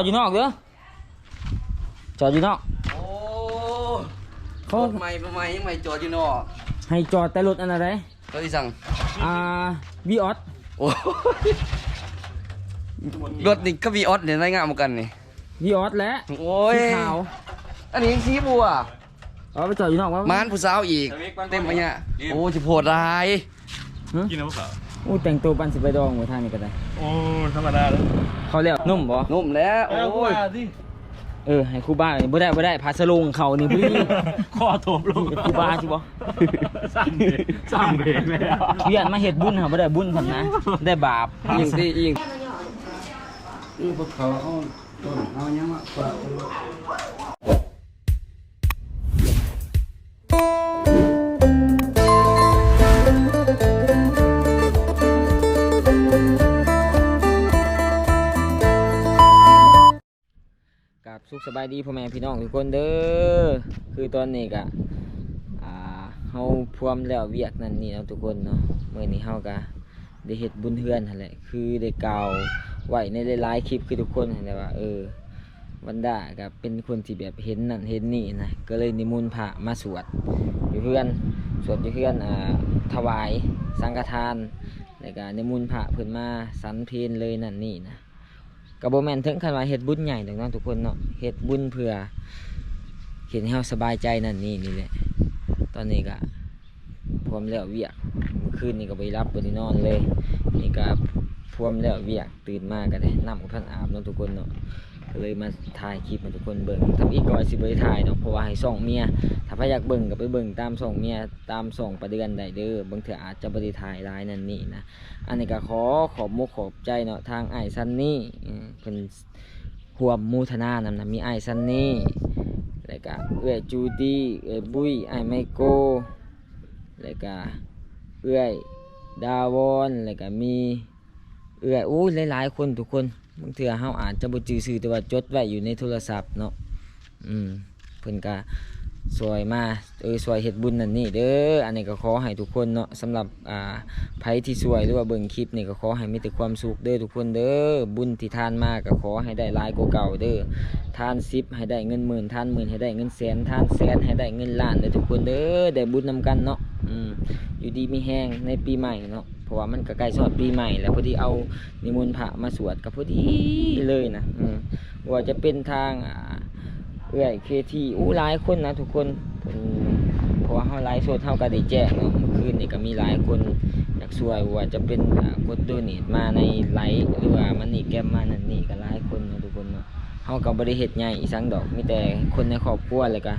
อดอยู่นอกเด้อจอดอยู่นอก โอ้เขา รถใหม่ประมาณยังไม่จอดอยู่เนอกให้จอดแต่รถอันอะไรก็ที่สั่ง อ่าวีออสโอ้ยรถนี่ก็วีออสเนี่ยได้งามเหมือนกันนี่ วีออสและโอ้ย สีขาวอันนี้สีบัวเอาไปจอดอยู่นอกวะมานผู้สาวอีก เต็มไปเนี่ยโอ้จะโพดร้าย กินน้ำเปล่า อู้แต่งตัวปันสิไปดองหัวทางนี่ก็ได้ โอ้ธรรมดาแล้วเขาเรียกนุ่มบ่นุ่มแล้วโอ้โอ้ยยสิเออให้ครูบ้านี่บ่ได้บ่ได้พาสลุงเขานี่บ่ดีข้อโถมลงครูบาสิบ่สั่งเบรกสั่งเบรกเลยอะเวียนมาเฮ็ดบุญเขาบ่ได้บุญซั่นนะได้บาปยิงดียิงนี่พวกเขาเอาต้นเอายังมาฝาก ขสบายดีพ่อแม่พี่น้องทุกคนเด้อคือตอนนี้ก็อ่าเฮาพวมแล้วเวียกนั่นนี่เนาะทุกคนเนาะมื้อนี้เฮาก็ได้เฮ็ดบุญเฮือนหั่นแหละคือได้กล่าวไว้ในหลายๆคลิปคือทุกคนหั่นแหละว่าเออวันดาก็เป็นคนที่แบบเห็นนั่นเห็นนี่นะก็เลยนิมนต์พระมาสวดอยู่เพื่อนสวดอยู่เพื่อนอ่าถวายสังฆทานแล้วก็นิมนต์พระเพิ่นมาสันเพลเลยนั่นนี่นะ ก็บ่แมนถึงขันว่าเฮ็ดบุญใหญ่ดังนั้นทุกคนเนาะเฮ็ดบุญเพื่อเห็นให้เราสบายใจนั่นนี่นี่แหละตอนนี้ก็พร้อมแล้วเวียกเมื่อคืนนี้ก็ไปรับบ่ไปนอนเลยนี่ก็พร้อมแล้วเวียกตื่นมาก็ได้น้ำกับท่านอาบเนาะทุกคนเนาะ ก็เลยมาถ่ายคลิปให้ทุกคนเบิ่งทำอีกก่อนสิบริถ่ายเนาะเพราะว่าให้ส่องเมียถ้าพอยากเบิ่งก็ไปเบิ่งตามส่องเมียตามส่องประเดือนได้เด้อบางเถื่ออาจจะบริถ่ายรายนั่นนี่นะอันนี้ก็ขอขอบมุกขอบใจเนาะทางไอ้ซันนี่เพิ่นห่วมมูทนานำนะมีไอ้ซันนี่แล้วก็เอื้อยจูดี้เอื้อยบุ้ยไอ้ไมโกแล้วก็เอื้อยดาวอนแล้วก็มีเอื้อยอู้หลายๆคนทุกคน บางเทื่อเฮาอาจจะบ่จื่อซื่อแต่ว่าจดไว้อยู่ในโทรศัพท์เนาะอืมเพิ่นก็สวยมาเออสวยเฮ็ดบุญนั่นนี่เด้ออันนี้ก็ขอให้ทุกคนเนาะสำหรับอ่าไผที่สวยหรือว่าเบิ่งคลิปนี่ก็ขอให้มีแต่ความสุขเด้อทุกคนเด้อบุญที่ทานมาก็ขอให้ได้หลายกว่าเก่าเด้อทาน10ให้ได้เงินหมื่นทานหมื่นให้ได้เงินแสนทานแสนให้ได้เงินล้านเด้อทุกคนเด้อได้บุญนำกันเนาะอืมอยู่ดีมีแฮงในปีใหม่เนาะ ราะว่ามันก็ใกล้สอดปีใหม่ แล้วพอดีเอานิมนต์พระมาสวดกับพอดีเลยนะอืว่าจะเป็นทางอ่าเอื้อยเคทีอู้หลายคนนะทุกคนเพราะว่าเฮาไลฟ์สดเฮาก็ได้แจ้งเนาะเมื่อคืนนี่ก็มีหลายคนอยากช่วยว่าจะเป็นกดโดเนทมาในไลฟ์หรือว่ามันนี่แกมมานั่นนี่ก็หลายคนนะทุกคนเนาะเฮาก็บ่ได้เฮ็ดใหญ่อีสังดอกมีแต่คนในครอบครัวแล้วก็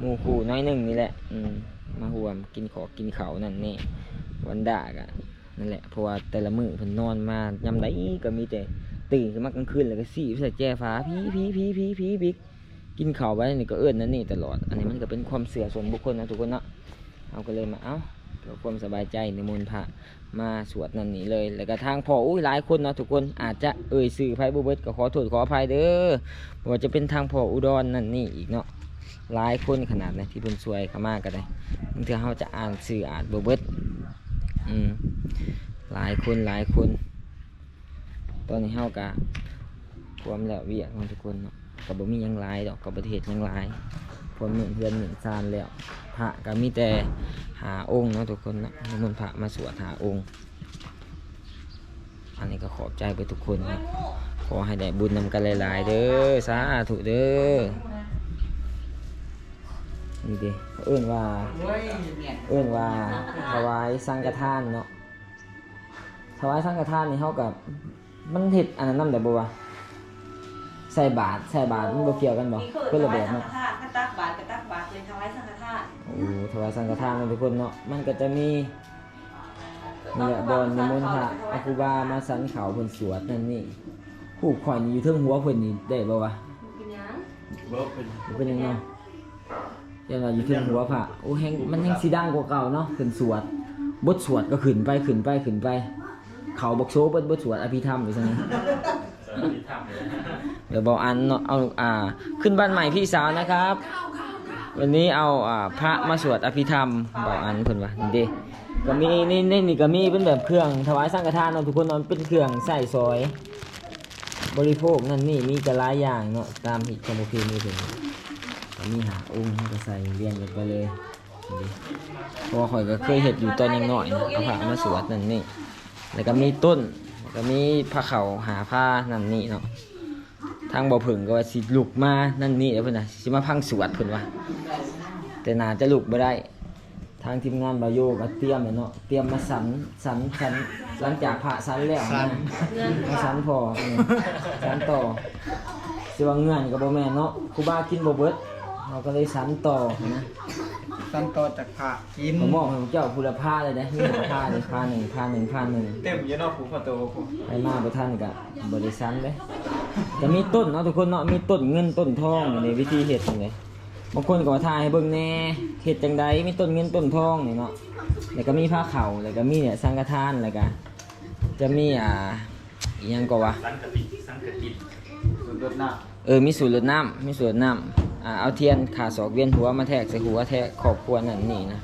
มูคู่น้อยหนึ่งนี่แหละ อืมมาร่วมกินขอกินเขานั่นนี่วันด่าก็นั่ นั่นแหละเพราะว่าแต่ละมือเพิ่นนอนมายำไดก็มีแต่ตื่นขึ้นมากลางคืนแล้วก็สีใส่แจ้ฟ้าพีพีพีพีพีพีกินข้าวไว้นี่ก็เอื้อนนั่นนี่ตลอด อันนี้มันก็เป็นความเสื่อส่วนบุคคลนะทุกคนเนาะเอาก็เลยมาเอ้าเพื่อความสบายใจในมนต์พระมาสวดนั่นนี่เลย แล้วก็ทางพ่ออุ้ยหลายคนเนาะทุกคนอาจจะเอ่ยสื่อไพ่บุเบิดก็ขอโทษขออภัยเด้อว่าจะเป็นทางพ่ออุดรนั่นนี่อีกเนาะหลายคนขนาดนะที่เพิ่นช่วยเขามาก็ได้บางทีเขาจะอ่านสื่ออ่านบุเบิด อืมหลายคนหลายคน ตอนนี้เฮากะความแล้วเวียของทุกคนเนาะกับบ่มียังหลายดอกกับประเทศยังหลายพวกเหมือนเพื่อนเหมือนซานแล้วพระก็มีแต่หาองค์เนาะทุกคนเนาะนิมันต์พระมาสวดหาองค์ อันนี้ก็ขอบใจไปทุกคนนะขอให้ได้บุญนำกันหลาย ๆ เด้อสาธุเด้อ นี่เด้เขาเอื้นว่า เอื้นว่าถวายสังฆทานเนาะถวายสังฆทานนี่เฮากับมันเฮ็ดอันนั้นนำได้บ่วะใส่บาตรใส่บาตรมันบ่เกี่ยวกันบ่นี่คือเพิ่นถระวาเบียยบสังเนาะฆทานถ้าตักบาตรก็ตักบาตรเป็นถวายสังฆทานโอ้ถวายสังฆทานเนาะทุกคนเนาะมันก็จะมีนี่แหละบอนนิมนต์พระอาครูบามาสันเขาเพิ่นสวดนั่นนี่ผูกข่อยนี่อยู่เทิงหัวเพิ่นนี่ได้บ่วะเป็นหยังเป็นยังไง ยันว่าอยู่เทิงหัวพระโอ้แฮงมันแฮงสิดังกว่าเก่าเนาะเพิ่นสวดบทสวดก็ขึ้นไปขึ้นไปขึ้นไป เขาบอกโชว์เบิดบทสวดอภิธรรมอยู่ซั่นนี่เดี๋ยวบอกอันเนาะเอาอ่า ขึ้นบ้านใหม่พี่สาวนะครับ วันนี้เอาอ่าพระมาสวดอภิธรรมบอกอันเพิ่นว่านี่เด้ก็มีนี่นี่นี่ก็มีเป็นแบบเครื่องถวายสังฆทานเนาะทุกคนเนาะเป็นเครื่องใส่ซอย บริโภคนั่นนี่มีกระหลายอย่างเนาะตามที่คำพีนี่เป็นก็ มีหาองค์ให้ก็ใส่เรียนกันไปเลยนี่เพราะว่าข่อยก็เคยเห็ดอยู่ตอนยังน้อยนะเอาผ้ามาสวดนั่นนี่ แล้วก็มีต้นแล้วก็มีผ้าเขาวหาผ้านั่นนี่เนาะ ทางบ่อผึ่งก็ว่าสิลุกมา นั่นนี่แล้วเพิ่นน่ะสิมาพังสวดเพิ่นว่า แต่น่าจะลุกบ่ได้ ทางทีมงานบาโยก็เตรียมเลยเนาะ เตรียมมาสันสันสันหลังจากผ่าสันแล้วนะมาสันพอเออสันต่อสิว่าเงื่อนกับบ่แม่นเนาะครูบากินบ่เบิด เราก็เลยสันต่อนะสันต่อจากพระกินผมบอกให้เจ้าผู้ละผ้าเลยนะมีผ้าเลยผ้าหนึ่งผ้าหนึ่งผ้าหนึ่งเต็มอยี่เนอกผูประตูผูไปมาบ่ทันก็บ่ได้สันเด้จะมีต้นเนาะทุกคนเนาะมีต้นเงินต้นทองอยู่ในวิธีเฮ็ดจังไดบางคนก็มาถ่ายให้เบิ่งแหน่เฮ็ดจังใดมีต้นเงินต้นทองนี่เนาะแล้วก็มีผ้าเข่าแล้วก็มีเนี่ยสังฆทานแล้วก็จะมีอ่าอีหยังก็ว่าสังกะติสังกะติสุดรถหน้าเออมีสูตรรดน้ำมีสูตรรดน้ำอ่า เอาเทียนขาศอกเวียนหัวมาแทกใส่หัวแทกครอบครัวนั่นนี่นะ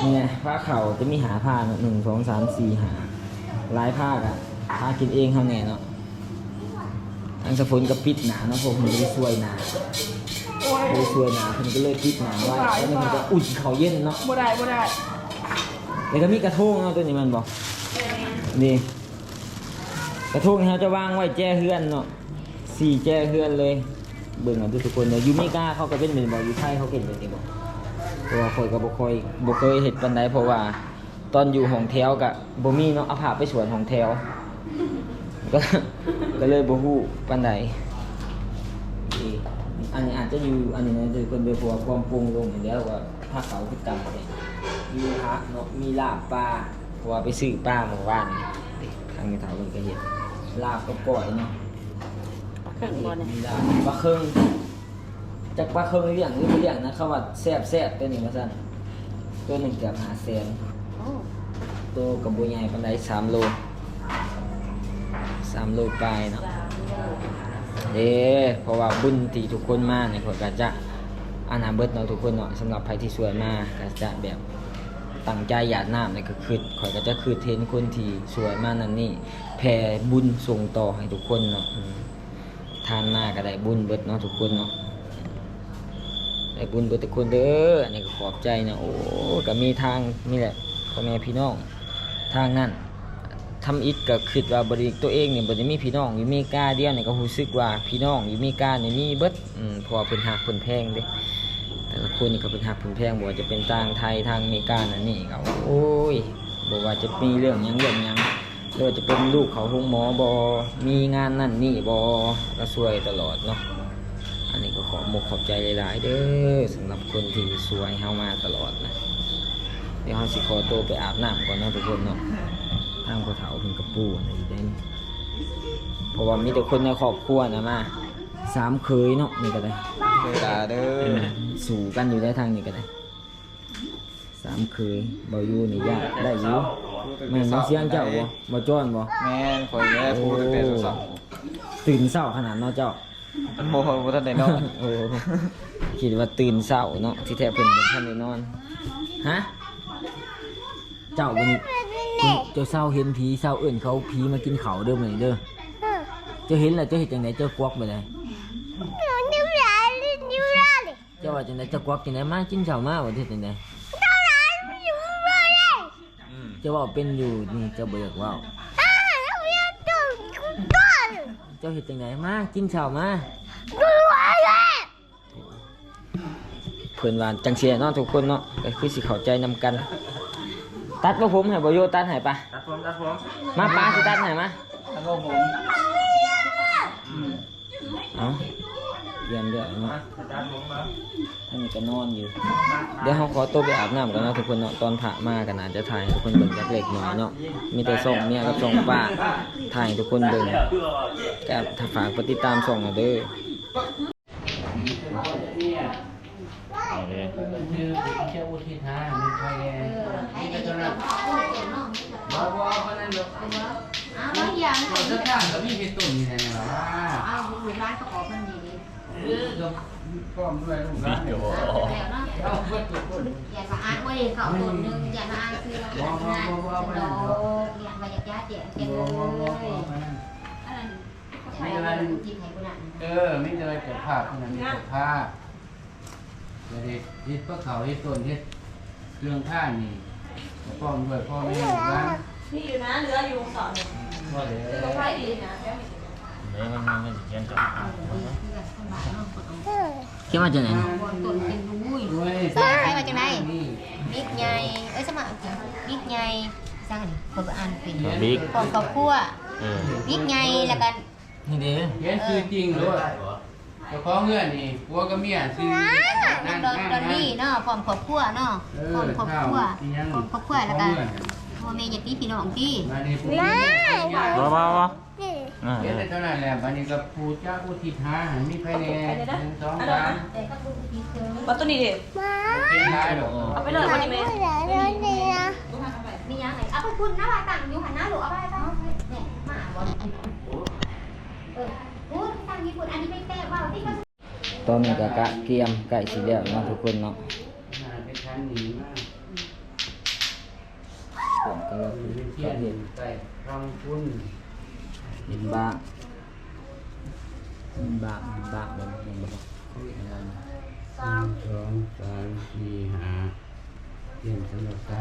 เนี่ยผ้าเข่าจะมีหาผ้าเนาะหนึ่งสองสามสี่หาหลายผ้าอะผ้ากินเองเขาแน่เนาะทางสะพนก็ปิดหนาเนาะพวกมันจะได้ช่วยหนาได้ช่วยหนาเพิ่นก็เลยปิดหนาไว้แล้วมันก็อุ่นเขาเย็นเนาะบ่ได้บ่ได้แล้วก็มีกระทงเนาะตัวนี้มันบอกนี่กระทงนี่เขาจะวางไว้แจ้เฮือนเนาะ สี่แจ้เฮือนเลย เบิ่งเอาทุกคนเนาะยูเมกาเขาก็เป็นเหมือนบอกยูไทยเขาเก่งแบบนี้บอกเพราะว่าคอยก็บ่คอยบ่เคยเห็นปันใดเพราะว่า ตอนอยู่ห้องแถวกับบ่มีเนาะเอาผ้าไปสวนห้องแถวก็ก็เลยบ่ฮู้ปันใดอันนี้อาจจะอยู่อันนี้นะทุกคนโดยเพราะว่าความปรุงลงอย่างเดียวว่าผ้าขาวคือตำเนี่ยมีฮักเนาะมีลาบปลาเพราะว่าไปซื้อปลาเมื่อวานนี่ทางนี้ถามเพิ่นก็เห็นลาบกับก้อยเนาะ เครื่องบ่เนี่ยมีลาบปลาเคิงจากปลาเคิงเลี้ยงหรือบ่เลี้ยงนะเขาว่าแซ่บแซ่บตัวนี้ว่าซั่นตัวหนึ่งเกือบ5แสนตัวกับบ่ใหญ่ปานใด3โล3โลปลายเนาะเด้เพราะว่าบุญที่ทุกคนมาเนี่ยก็จะอานาเบิดเนาะทุกคนเนาะสำหรับใครที่สวยมากก็จะแบบตั้งใจหยาดน้ำนี่ก็คือข่อยก็จะคือเทนคนที่สวยมากนั่นนี่แผ่บุญส่งต่อให้ทุกคนเนาะ ทานมาก็ได้บุญเบิดเนาะทุกคนเนาะได้บุญเบิดทุกคนเด้ออันนี้ก็ขอบใจนะโอ้ก็มีทางนี่แหละพ่อแม่พี่น้องทางนั้นทำอิฐก็คิดว่าบริตัวเองเนี่ยบ่ได้มีพี่น้องอยู่มริกาเดียวเนี่ยก็รู้สึกว่าพี่น้องอยู่มริกาเนี่ยมีเบิดอืมเพราะว่าเพิ่นฮักเพิ่นแพงเด้แต่ละคนนี่ก็เป็นหักเป็นแพงบ่ว่าจะเป็นต่างไทยทางอเมริกานั่นนี่ก็โอ้ยบอกว่าจะมีเรื่องยังเรื่องยัง หรือว่าจะเป็นลูกเขาโรงหมอบอมีงานนั่นนี่บอก็ช่วยตลอดเนาะอันนี้ก็ขอมกขอบใจหลาย ๆ เด้อสำหรับคนที่ช่วยเฮามาตลอดนะเดี๋ยวเฮาสิขอตัวไปอาบน้ำก่อนเนาะทุกคนเนาะทางพ่อเฒ่าเพิ่นกระปูอะไรอยู่ได้นี่เพราะว่ามีแต่คนในครอบครัวนะมาสามเคยเนาะนี่ก็ได้เวลาเด้อสู่กันอยู่ได้ทางนี้ก็ได้สามเคยบอยู่นี่ยากได้อยู่ แม่นบ่เสียงเจ้าบ่บ่จ้อนบ่แม่นคอยแม่พูดตั้งแต่สาวตื่นเช้าขนาดเนาะเจ้าๆโมโหบ่ทันได้นอน โอ้คิดว่าตื่นเช้าเนาะที่แท้เพิ่นบ่ทันได้นอน ฮะ เจ้าเป็นเจ้าเช้าเห็นผีเช้าเอิ้นเขาผีมากินข้าวเด้อมื้อนี้เด้อ เจ้าเห็นแล้วเจ้าเฮ็ดจังไดเจ้ากวักไปเลยเจ้าว่าจังไดเจ้ากวักจังไดมากินข้าวมาว่าเฮ็ดจังไดอืมเจ้าว่าเป็นอยู่นี่เจ้าบ่อยากเว่าเจ้าเฮ็ดจังไดมากินข้าวมาเพิ่นว่าจังซี่เนาะทุกคนเนาะก็คือสิเข้าใจนำกัน ตัดบ่ผมให้บ่โยตัดให้ปะตัดผมตัดผมมาปาสิตัดให้มาแล้วก็ผมเอาเยี่ยมเด้อเนาะตัดผมมา ท่านนี้ก็นอนอยู่ เดี๋ยวเฮาขอตัวไปอาบน้ำก่อนเนาะทุกคนเนาะตอนพระมากันอาจจะถ่ายให้ทุกคนเบิ่งจักเล็กน้อยเนาะมีแต่ส่งเมียกับส่งป้าถ่ายให้ทุกคนเบิ่งก็ถ้าฝากกดติดตามส่องหน่อยเด้อโอเคเอาบางอย่างก็มีเห็ดตุ่นนี่แหละเอาลูกร้านก็ขอมันดีเออกับพร้อมด้วยลูกหลานเนี่ยแล้วเนาะเอาเบิดทุกคน อย่ามาอ่านว่าเขาตัวนึงอย่ามาอ่านคือเราอยากงานเราเรียนมาจากญาติเจียนกันเลยอันนั้นใช้อะไรที่ไทยกุนันเออไม่จะอะไรเกิดภาพขนาดนี้เกิดภาพเดี๋ยวนี้เฮ็ดพวกเขาเฮ็ดต้นเฮ็ดเครื่องท่านี่พร้อมด้วยพ่อแม่ลูกหลานนี่อยู่นะเหลืออยู่สอนพ่อเดี๋ยวก็ไปดีนะแค่ไม่เดี๋ยวมันมันจะ เขียนมาจากไหนต้นเป็นดุ้ยด้วยใช่มาจากไหนนี่บิ๊กใหญ่เอ้ยสมัครบิ๊กใหญ่สร้างนี่คนอ่านเป็นบิ๊กของครอบครัวเออบิ๊กใหญ่แล้วกันนี่เด้เขียนชื่อจริงด้วยเจ้าของเงื่อนนี่ผัวกับเมียซื้อน้องดอนดนนี่เนาะพร้อมครอบครัวเนาะเอพร้อมครอบครัวอีหยังพร้อมครอบครัวแล้วกันพ่อแม่ญาติพี่น้องพี่มานี่ผู้นี้ว้าวว้าวว้าว อ่าเขียนได้เท่านั้นแหละบัดนี้ก็ผู้เจ้าอุทิศหาให้มีภายในหนึ่งสองสามแต่ก็ดูดีเกินวัตถุนี้ดิเขียนหลายดอกเอาไปเลยวันนี้ไหมมียังไงเอาไปคุณนะว่าตั้งอยู่หันหน้าหรือเอาไปไปเนี่ยมาบอลเออคุณตั้งญี่ปุ่นอันนี้ไม่แก้ว่าที่เขาตอนนี้ก็กะเกียมไก่สีแล้วเนาะทุกคนเนาะน่าไปทางหนีมากผมก็เป็นเทียนเห็นใส่รองคุณ เห็นบ้างเห็นบ้างเห็นบ้างแบบนี้บ่หนึ่งสองสามสี่ห้าเทียนสำหรับใส่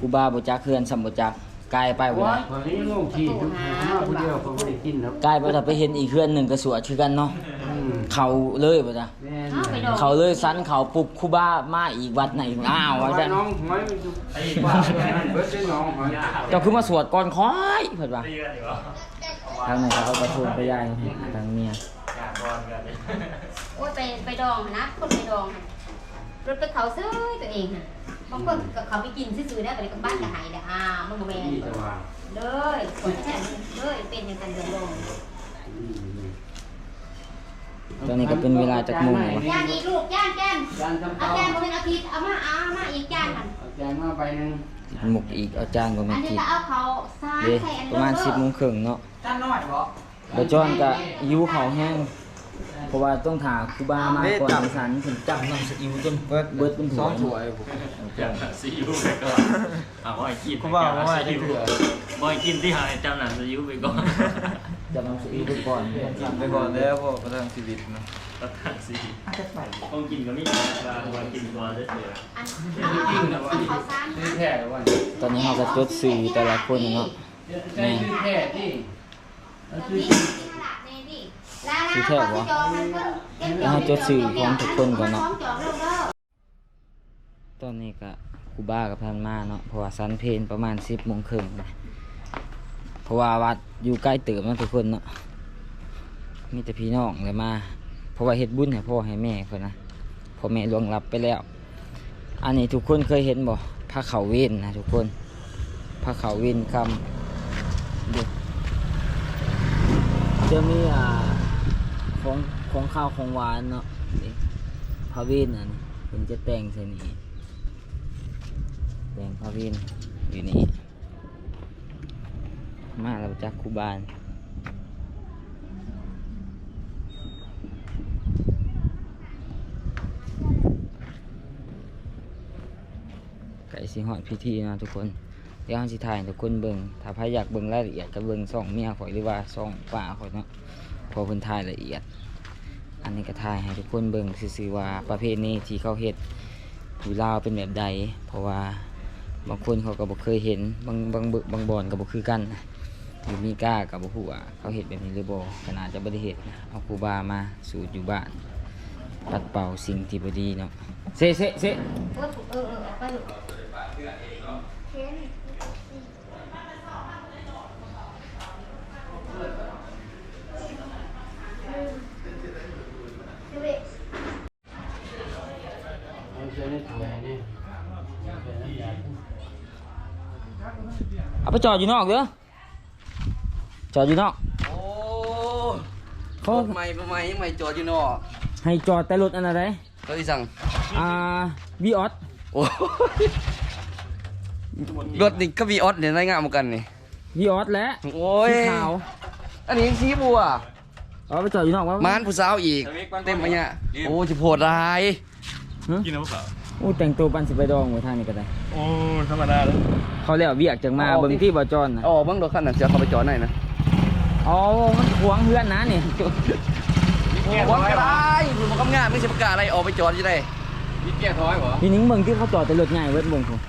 กูบ้าบ่จักเฮือนสำบ่จักกายไปบ่ได้ขอนี้งงที่ทุกคนห้าผู้เดียวเขาไม่ได้กินแล้วกายไปถ้าไปเห็นอีกเฮือนหนึงก็สวดคือกันเนาะอืม เขาเลยบ่จ้ะแม่นเอาไปดอกเขาเลยสันเขาปุ๊บครูบามาอีกวัดไหนอ้าวว่าว่าซั่นน้องหอยมันอยู่ว่าเบิดได้น้องหอยเจ้าคือมาสวดก่อนคอยเพิ่นว่าตีกันดีกว่าทางไหนเขาเอากระทูนไปยายทางเมียอยากบอลกันเลยโอ้ยไปไปดองนะคนไปดองรถไปเขาซื้อตัวเองบางคนก็เขาไปกินซื้อๆได้ไปกับบ้านก็หายเลยอ่ามันก็แมนที่จะว่าเลยคนแช่เลยเป็นอย่างกันเดือดร้อน ตอนนี้ก็เป็นเวลาจากโมงแล้ววะ ย่างอีกลูกย่างแก้มจานทำเอาเตาแก้มมาเป็นอาทิตย์เอามาเอามาอีกจานมันเอาจานมาใบหนึ่งหมกอีกเอาจานบ่อัแม่นนนี้กินก็เอาเขาซ้ายเด้ใส่อันประมาณ10โมงครึ่งเนาะจานน้อยบ่บ่จอนก็หิวข้าวแห้งเพราะว่าต้องถาครูบามาก่อนสันถึงจับน้ำซีอิ๊วจนเบิดเบิดเป็นสถ้อวงยถ้วยผมอย่างซีอิ๊วไปก่อนเอาไว้กินกูว่าว่าจะเถื่อ บ่อยกินที่หายจำหนังซีอิ๊วไปก่อน จับน้ำซีอิ๊วไปก่อนกินไปก่อนแล้วพวกประทังชีวิตนะก็ทานซีคงกินก็ไม่ว่าว่ากินก่อนได้เถอะอันเอาเอาเอาเขาซ้ำซื้อนะแท้แล้ววันตอนนี้เราก็จดสื่อแต่ละคนเนาะใช่ซื้อแท้ที่เอาซื้อนี่ที่ตลาดนี่นี่ลาลาเขาจองมันเพิ่นแล้วเราจดสื่อของทุกคนก่อนเนาะจองเร็วเด้อตอนนี้ก็ครูบากับพันมาเนาะเพราะว่าสันเพลนประมาณ10โมงครึ่งนะ เพราะว่าวัดอยู่ใกล้เติมเนะทุกคนเนาะมีแต่พี่น้องเลยมาเพราะว่าเฮ็ดบุญให้พ่อให้แม่เพิ่นนะพ่อแม่ล่วงลับไปแล้ว อันนี้ทุกคนเคยเห็นบ่พระเขาเว้นนะทุกคนพระเขาเว้นคำเดูจะมีอ่าของของข้าวของหวานเนาะพระเว้นอันนี้เพิ่นจะแต่งใส่นี่แต่งพระเว้นอยู่นี่ มาแล้วจากครูบาลไก่สิฮอดพิธีนะทุกคนเดี๋ยวเราสิถ่ายทุกคนเบิ่งถ้าใครอยากเบิ่งรายละเอียดก็เบิ่งซ่องเมียข่อยหรือว่าซ่องป้าข่อยเนาะพอเพิ่นถ่ายละเอียด อันนี้ก็ถ่ายให้ทุกคนเบิ่งซื่อๆว่าประเภทนี้ที่เขาเฮ็ดผู้ลาวเป็นแบบใด เพราะว่าบางคนเขาก็บ่เคยเห็น บางบางบึกบางบอนก็บ่คือกันนะ ยู่มีก้ากับบ่ฮู้ว่าเขาเฮ็ดแบบนี้หรือบ่ขนาดจะบ่ได้เฮ็ดนะเอาครูบามาสูตรอยู่บ้าน ปัดเป่าสิ่งที่บดีเนาะเซเซเซเออเออเออไปลูกเอาใส่ในถ้วยนี่ใส่น้ำยาเอาไปจอดอยู่นอกเด้อ จอดอยู่นอกโอ้เขารถใหม่ประมาณยังใหม่จอดอยู่นอกให้จอดแต่รถอันอะไรก็ที่สั่งอ่าวีออสโอ้รถนี่ก็วีออสเนี่ยได้งามเหมือนกันนี่วีออสและโอ้ยสีขาวอันนี้สีบัวเอาไปจอดอยู่นอกวะมานผู้สาวอีก เต็มไปเนี่ยโอ้จะโพดร้ายกินน้ำเปล่าโอ้แต่งตัวปันสิไปดองไว้ทางนี้ก็ได้โอ้ธรรมดาแล้วเขาแล้วเวียกจังมาเอาเบิ่งดิที่บ่จอนน่ะอ๋อเบิ่งรถคันนั้นจะเข้าไปจอดไหนนะ อ๋อมันขวางเพื่อนนะนี่วันก็ได้มันบ่กำงานไม่ใช่ประกาศอะไรออกไปจอดอยู่ได้มีแก้ถอยบ่พี่นิ้งเบิ่งที่เขาจอดแต่รถใหญ่เวิร์ดเบิ่งผม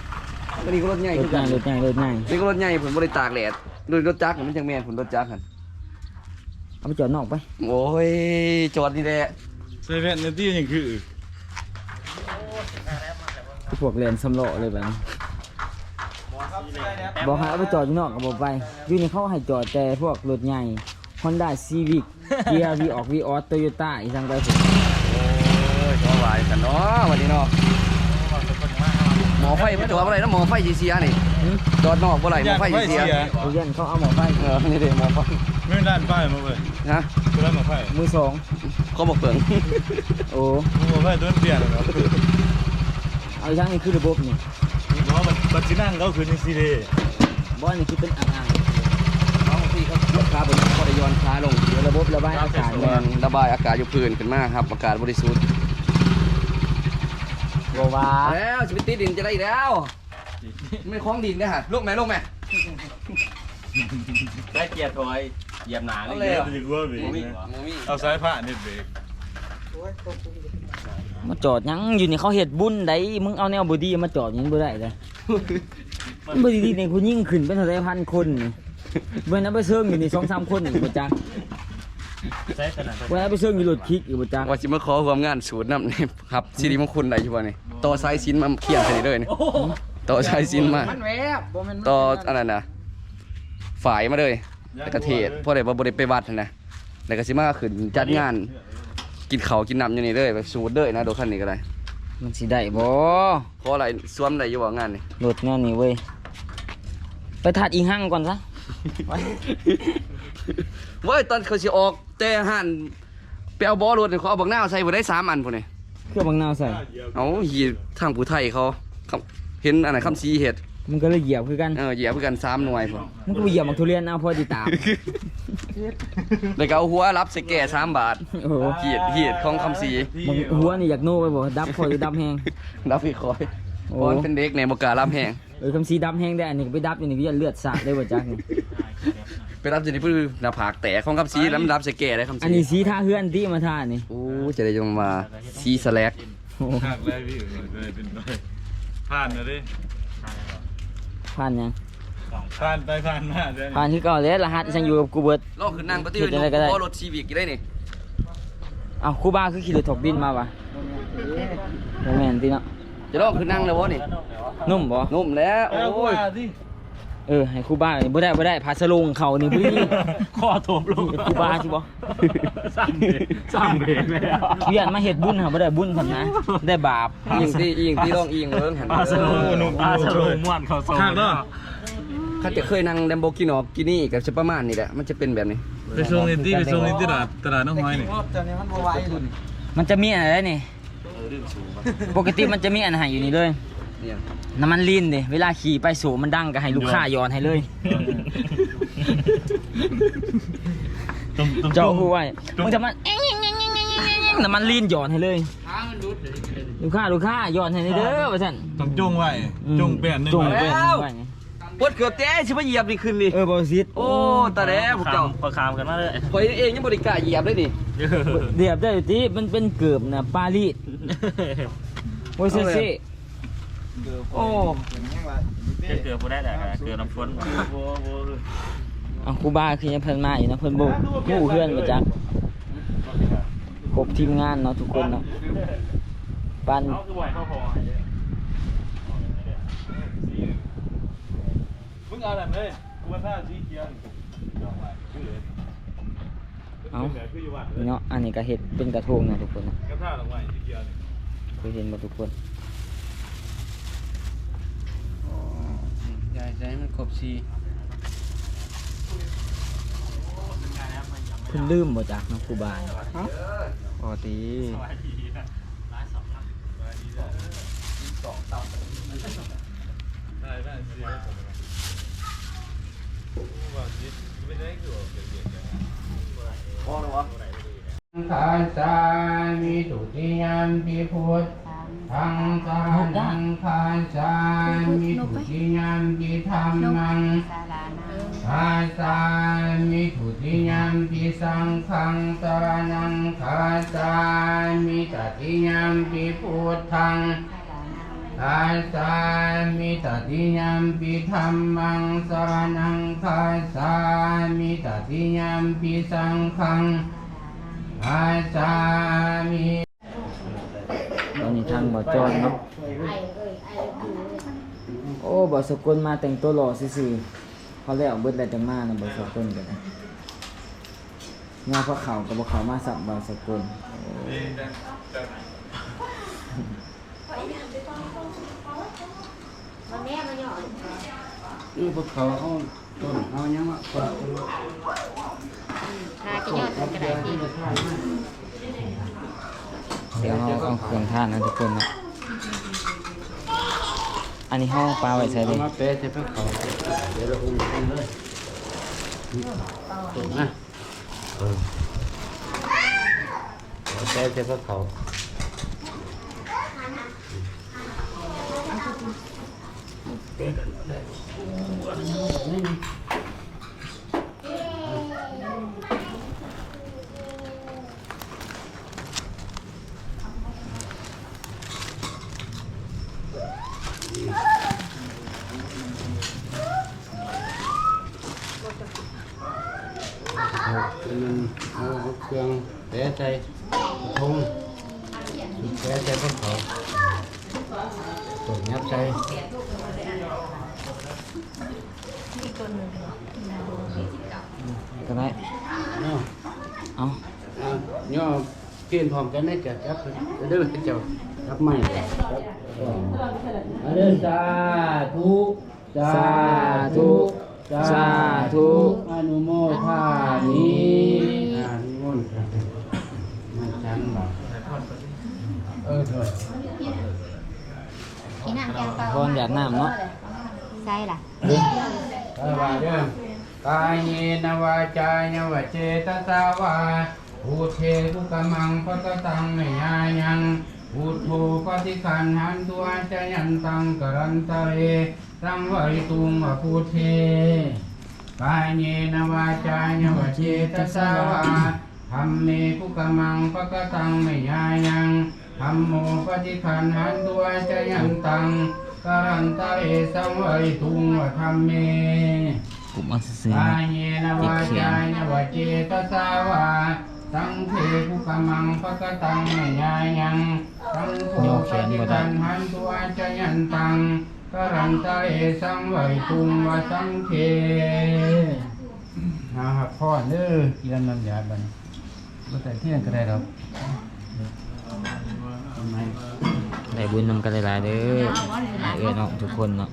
อันนี้ก็รถใหญ่รคืถอใหกัญ่นรถใหญ่รถใหญ่นี่ก็รถใหญ่ผมบ่ได้ตากแดดโดยรถจักรมันจังแม่นผมรถจักรหั่นเอาไปจอดนอกไป โอ้ยจอดนี่แหละเซเว่นนี่ที่ยังคือพวกเลนสำโลเลยแบบนี้ บอกให้เอาไปจอดอยู่นอกก็บอกไปอยู่นี่เขาให้จอดแต่พวกรถใหญ่ Honda Civic Kia V ออก V ออส Toyota อีกทางไปผมโอ้ยจอดหลายกันเนาะวันนี้เนาะหมอไฟมาจอดอะไรนะหมอไฟสีเสียนี่จอดนอกบ่ไหรหมอไฟสีเสียเขาเย็นเขาเอาหมอไฟเออนี่เด้หมอไฟไม่ด้านป้ายมาเลยนะตัวด้านมาไฟมือสองเขาบอกเปิงโอ้มาไฟตัวเปลี่ยนแล้วเอาอีกทางนี้คือระบบนี่เพราะมัน บัตรนั่งเขาคือนี่ซีเดบอสนี่คือเป็นอ่างบางทีเขาลูกค้าบนเขาได้ย้อนค้าลงๆเดี๋ยวระบบระบายอากาศแรงระบายอากาศอยู่พื้นขึ้นมาครับ อากาศบริสุทธิ์โกว่าแล้วชีวิตติดดินจะได้อีกแล้วไม่คล้องดินนะฮะลูกแม่ลูกแม่ได้เกียร์ถอยเหยียบหนาเอาเลเลยยจะกลัวเบรหมูมี่กหมูมี่เอาสายผ้านี่เบรก มาจอดหยังอยู่นี่เขาเฮ็ดบุญได้มึงเอาแนวบดีมาจอดอยังนี้บ่ได้เลยมันบดีๆในคุณยิ่งขึ้นเป็นเท่าไรพันคนนี่เมื่อนั้นไปเชิงอยู่นี่สองสามคนนี่บ่จักใช้ขนาดเมื่อนั้นไปเชิงอยู่รถคลิกอยู่บ่จักว่าจิมาขอความงานสูตรน้ำนี่ครับสิริมงคลได้อยู่บ่นี่ต่อสายสินมาเขียนใส่นี่เลยนี่ต่อสายสินมามันแวบบ่แม่นต่ออันนั้นนะฝ่ายมาเลยแล้วก็เทศเพราะได้บ่บ่ได้ไปวัดหั้นนะแล้วก็สิมาขึ้นจัดงาน กินข้าวกินน้ำอยู่นี่เลยแบบสูตรเด้อนะโดยคันนี้ก็ได้มันสิได้บ่ขออะไรสวมได้อยู่บ่งานนี่รถแนวนี้เว้ย ไปถัดอีหั่งก่อนซะ เว้ยตอนเขาสิออกแต่หันไปเอาบอรถนี่เขาเอาบักหน้าวใส่บ่ได้สามอันพุ่นนี่เครื่องบางนาวใส่เอาหีทางผู้ไทยเขาคำเห็นอันไหนคำซีเห็ด มันก็เลยเหยียบคือกัน เออเหยียบคือกันสามหน่วยพุ่นมันก็ไปเหยียบมักทุเรียนเอาพอดีตาม แล้วก็เอาหัวรับใส่แก่สามบาทโอ้โหหีดหีดของคำซีมึงหัวนี่อยากโน่ไปบ่ดับพอหรือดับแห้ง รับอีกคอยโอ้ บอลเป็นเด็กในบกล้ารับแห้งเออคำสีดำแห้งได้อันนี้ก็ไปดับอยู่นี่ก็จะเลือดสาดได้บ่จักนี่ไปรับจะได้พื้หน้าผากแตกของคำซีแล้วมันรับใส่แก่ได้คำซีอันนี้สีท่าเฮือนที่มาท่านี่โอ้จะได้จะมาซีสแลก โอ้โหหักแล้วพี่เลยเป็นไรผ่านนะดิ ผ่านยังผ่านไปผ่านมาเดี๋ยวผ่านที่เก่าแล้วรหัสฉันอยู่กับกูเบิดลอกขึ้นนั่งก็ที่เฮ็ดจังไดก็ได้บอรถซีวิกกี่ได้นี่เอ้าครูบาคือขี่รถถกดินมาวะบ่แม่นติเนาะจะลอกขึ้นนั่งเลยวะนี่นุ่มบ่นุ่มแล้วโอ้โอ้ยย เออให้ครูบานี่บ่ได้บ่ได้พาสลงเขานี่พี่ข้อโถมลงครูบาสิบ่สร้างเบรกสร้างเบรกแล้วเวียนมาเฮ็ดบุญหาบ่ได้บุญพันนะ ได้บาปอิงที่อิงที่ต้องอิงเรื่องหันอาสโลนุ่มอาสโลม่วนเขาโซ่ข้างเนาะเขาจะเคยนั่งแลมโบกินอกินี่กับจะประมาณนี้แหละมันจะเป็นแบบนี้ไปส่งในที่ไปส่งในตลาดตลาดน้องห้อยนี่มันจะมีอะไรนี่ปกติมันจะมีอันให้อยู่นี่เลย เนี่ยน้ำมันลีนเด้เวลาขี่ไปสูมันดังก็ให้ลูกค้าย้อนให้เลยตุ้มตุ้มเจ้าผู้ไว้มึงจะมาเอ็งเอ็งเอ็งเอ็งเอ็งเอ็งเอ็งน้ำมันลีนหย่อนให้เลยลูกค้าลูกค้าหย่อนให้เลยเด้อว่าซั่นต้องจงไว้จงเปลี่ยนหนึ่งจงไว้เปลี่ยนไว้ไงปวดเกือบแต้ชิบะเหยียบนี่ขึ้นนี่เออบอซิดโอ้ตาแด้พวกเจ้าพอคามกันมาเลยข่อยเองยังบริการเหยียบเลยนี่เดียบได้อยู่ที่มันเป็นเกือบนะปารีสโอ้ยเซ่ เซ่โอ้เกือบผู้ได้แต่เกือบน้ำฝนเอาครูบาคือยังเพิ่นมาอยู่นะเพิ่นโบกู้เพื่อนมาจักครบทีมงานเนาะทุกคนเนาะปันเขาคือไหวเขาพอมึงเอาแบบเลยกูว่าถ้าสีเขียวเอาเนาะอันนี้ก็เฮ็ดเป็นกระทงเนาะทุกคนเนาะกระท่าลงไปสีเขียวเคยเห็นบ่ทุกคน ยายใจมันครบซีเพิ่นลืมบ่จักเนาะครูบาปกติได้ได้สีเขียวว่าสีไม่ได้คือว่าเปลี่ยนพอแล้ววะอะไรขาสามิตุติยมปิพุทธั งสานังขาสามิตุติยมปิธรรมังศาลานังขาสามิตุติยมปิสังฆังสรณังขาสามิตติยมปิพุทธังศาลานังขาสามิตติยมปิธรรมังสรณังขาสามิตติยมปิสังฆังขาสามิ อนนี้ทางบ่จอนเนาะไอ้เอ้ยไอ้คือโอ้บ่สกุลมาแต่งตัวหล่อซื่อๆเขาแล้วเบิดแล้วจังมานะบ่สกุลก็ได้งาพระเขาก็บ่เขามาสับบ่สกุลโอ้วันนี้มันหย่อนนี่พวกเขาเอาต้นเอายังมาปะคาจะหย่อนกระดาษดี เดี๋ยวเราเอาเครื่องทานนะทุกคนนะอันนี้ห้องปลาไว้ใส่เอาดิมาเปะใส่พวกเขาเดี๋ยวเราอุ้มขึ้นเลยถูกนะเออเอาเปะใส่พวกเขานี่เอาเป็นเอา เอาเครื่องแปะใส่ทงแปะใส่พวกเขาตัวยับใส่ก็ มันจังบ่เออเถิดกินน้ำแกงเปล่าพรอยากน้ำเนาะใช่ล่ะเออว่าเด้อกายเยนวาจายวเจตสาวาภูเทภุกมังปะกตังไมยายังพุทโธปฏิคันหันตัวจยันตังกรันตะเรสังวริตุงวะพุทเทกายเยนวาจายวเจตสาวา ธรรมเมภุกมังปะกตังไมยายังธรรมโมปฏิคันหันตัวจยันตังกรันตะเอสังวริตุงวะธรรมเมกลุ่มอักเสบกายเยนวาจายวเจตสาวาสังเทภุกมังปะกตังมยายังสังโฆปฏิคันหันตัวจยันตังกรันตะเอสังวริตุงวะสังเทเอาครับพ่อเด้อกินน้ำยาบัดน บ่แต่เที่ยงก็ได้ครับได้บุญนำกันหลายๆเด้อเอื้อน้องทุกคนเนาะ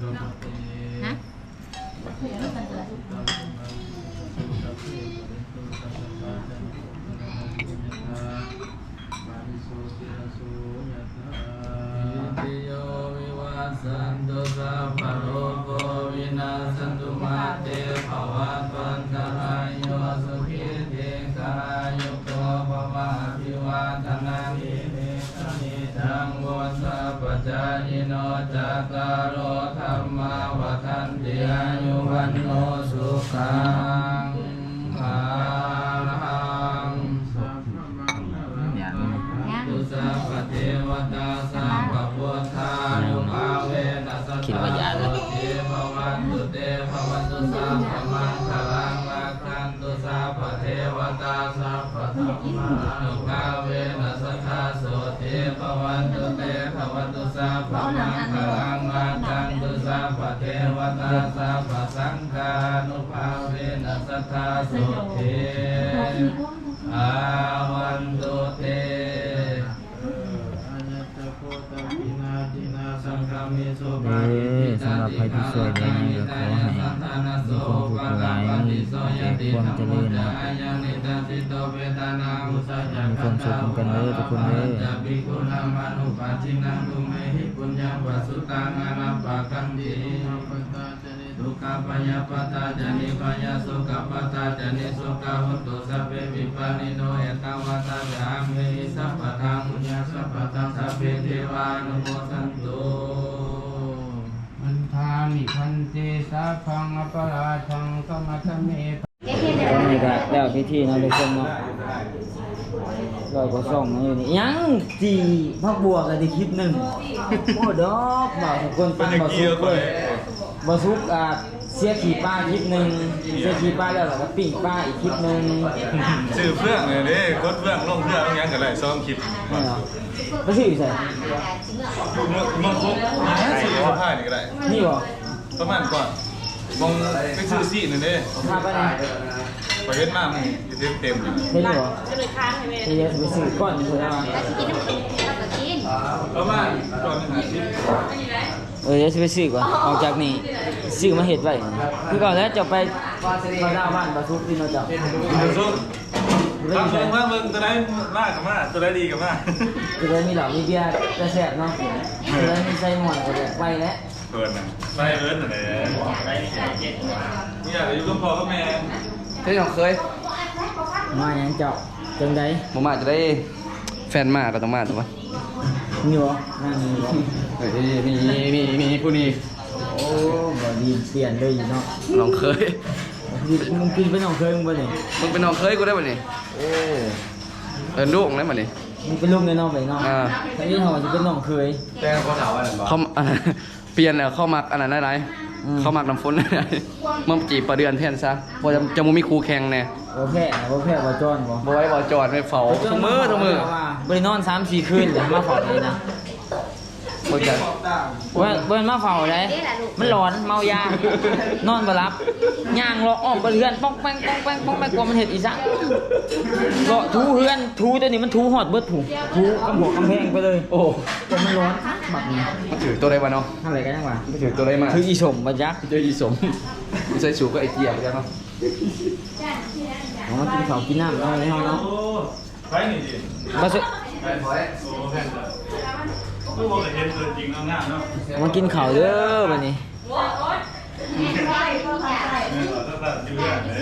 สัพพะมังคลังรักขันตุสัพเทวตาสัพธรรมานุภาเวนัสสะโสเทภวันตุเตภวันตุสัพมังคลังรักขันตุสัพเทวตาสัพพะสังฆานุภาเวนัสสะโสเทอาวันตุเตอาญตโคตปินาตินาสังฆมิสุปาริติตาติคาลกานิตายสัทธานาโสปะกาปฏิโสยติธรรมุจายังนิตาสิโตเวทนามุสัจจคันตาวุปารัจจปิกุณามานุปัจจินังตุเมหิปุญญาปัสสุตังอนัปปะกันติปัตาจริสุขปยปตาจานิปยสุขปตาจานิสุขหุตุสัพเพวิปานิโนเอตวัตาจามเมสัพพทังมุญญาสัพพทังสัพเพเทวานุโมทันตุ พันเตสัพพังอปราชังสมัทเมเอ๊ะเห็นตอนนี้ก็แล้วพิธีเนาะทุกคนเนาะร้อยกว่าซ่องมาอยู่นี่ยังจีพักบัวกันที่คลิปหนึ่งโอ้ดอกบ่าวทุกคนเป็นบ่าวซุกเลยบ่าวซุกอะเสียขี่ป้าคลิปหนึ่งเสียขี่ป้าแล้วเราก็ปิ้งป้าอีกคลิปหนึ่งชื่อเพื่องเลยเด้กดเพื่องลงเพื่องยังกันเลยซ้อมคลิปนี่เนาะก็สิอยู่ใส่เมื่อเมื่อคุกสี่เขาผ่านนี่ก็ได้นี่บ่ ประมาณก่อนมองไปซื้อซีนั่นเด้พาไปไหนไปเฮ็ดมามึงเต็มเต็มเลยเห็นบ่จะไปค้างให้แม่เดี๋ยวไปซื้อก้อนอยู่แล้วแล้วสิกินน้ำมันเราก็กินประมาณก่อนหนึ่งอาทิตย์เออเดี๋ยวจะไปซื้อก่อนออกจากนี่ซื้อมาเห็ดไว้คือก่อนแล้วจะไปมาดาวบ้านบาซุกที่เราจะดูซุปฟังเบิ่งฟังเบิ่งตัวไหนมากกับมากตัวไหนดีกับมากจะได้มีเหล่ามีเบียร์จะแสบเนาะจะได้มีไส้หมอนก็ได้ไปแล้ว เปิดนะไปเอิร์นน่ะเด้ไม่อยากอยู่กับพ่อกับแม่เฮ้ยน้องเคยมาอย่างเจ้าจังไดบ่มาจะได้แฟนมาก็ต้องมาถูกปะนี่บ่นั่นนี่บ่เฮ้ยมีมีมีผู้นี้โอ้บ่ดีเปลี่ยนเลยเนาะน้องเคยมึงกินไปน้องเคยมึงบ่นี่มึงเป็นน้องเคยกูได้ป่ะนี่โอ้เอินลูกได้ป่ะนี่มึงเป็นลูกในน้องไปเนาะอ่าถ้านี่เขาจะเป็นน้องเคยแต่เขาถามว่าอะไรบ้างเขาอันนั้น เปลี่ยนแล้วเข้ามักอันนั้นได้ไรอืม เข้ามักน้ำฝนได้ไรมันจีบประเดือนแทนซะเพอจะจะมูมีครูแข่งแน่บ่แพ้บ่แพ้บ่จอนบ่บ่ไว้บ่จอดไม่เฝ้าทุกมือทุกมือบ่ได้นอน3-4คืนเลยมาเฝ้าเลยนะ บ่จะเว้ยเว้ยมาเฝ้าได้มันร้อนเมายานอนบ่หลับย่างเลาะอ้อมบ่เฮือนป้องแป้งป้องแป้งป้องแป้งกลัวมันเฮ็ดอีสังเลาะถูเฮือนถูตัวนี้มันถูฮอดเบิดถูถูกำหัวกำแพงไปเลย โอ้แต่มันร้อนบักนี้มันถือตัวใดวะเนาะอะไรกันยังวะมันถือตัวใดมาคืออีสมบ่ยักเจออีสมใส่สูบก็ไอเกียร์ไปแล้วเนาะอ๋อกินข้าวกินน้ำเอาในห้องเนาะโอ้ไปนี่ดิบ่สิ มันกูบอกเห็นตัวจริงงามเนาะมากินข้าวเด้อบัดนี้เออแล้วแบบอยู่อย่างนี้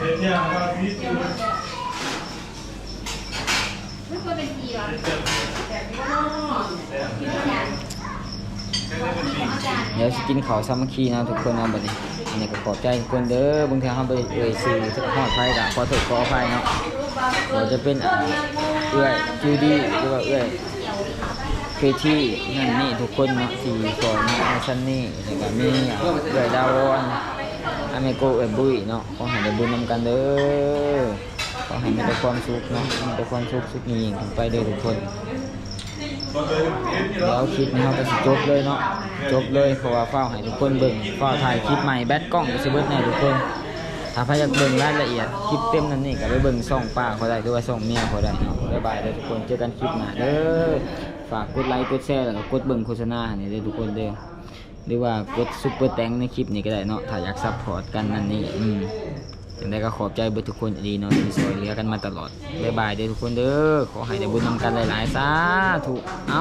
เฮ็ดอย่างว่าที่สุดไม่ควรเป็นปีหรอเดี๋ยวกินข้าวสามัคคีนะทุกคนนะบัดนี้อันนี้ก็ขอบใจทุกคนเด้อบางทีเฮาได้เอ่ยชื่อฮอไผก็ขอโทษขออภัยเนาะเราจะเป็นเอื้อยจูดี้หรือว่าเอื้อย คือที่นั่นนี่ทุกคนเนาะที่ก่อนนะอาชันนี่แล้วก็มีเอื้อยดาวอนอเมโกเอบุยเนาะขอให้ได้บุญนำกันเด้อขอให้มีแต่ความสุขเนาะมีแต่ความสุขสุขยิ่งขึ้นไปเด้อทุกคนเดี๋ยวคลิปนี้เราก็จบเลยเนาะจบเลยเพราะว่าเฝ้าให้ทุกคนเบิ่งเฝ้าถ่ายคลิปใหม่แบตกล้องสิเบิดแน่ทุกคนถ้าใครอยากเบิ่งรายละเอียดคลิปเต็มนั่นนี่ก็ไปเบิ่งช่องป้าเขาได้หรือว่าช่องเมียเขาได้เนาะบ๊ายบายเด้อทุกคนเจอกันคลิปหน้าเด้อ ฝากกดไลค์กดแชร์แล้วก็กดเบิ่งโฆษณาเนี่ยเด้อทุกคนเด้อหรือว่ากดซุปเปอร์แตงในคลิปนี้ก็ได้เนาะถ้าอยากซัพพอร์ตกันนั่นนี่อืมจังไดก็ขอบใจเบิดทุกคนดีเนาะที่ช่วยเหลือกันมาตลอดบ๊ายบายเด้อทุกคนเด้อขอให้ได้บุญนำกันหลายๆสาธุเอ้า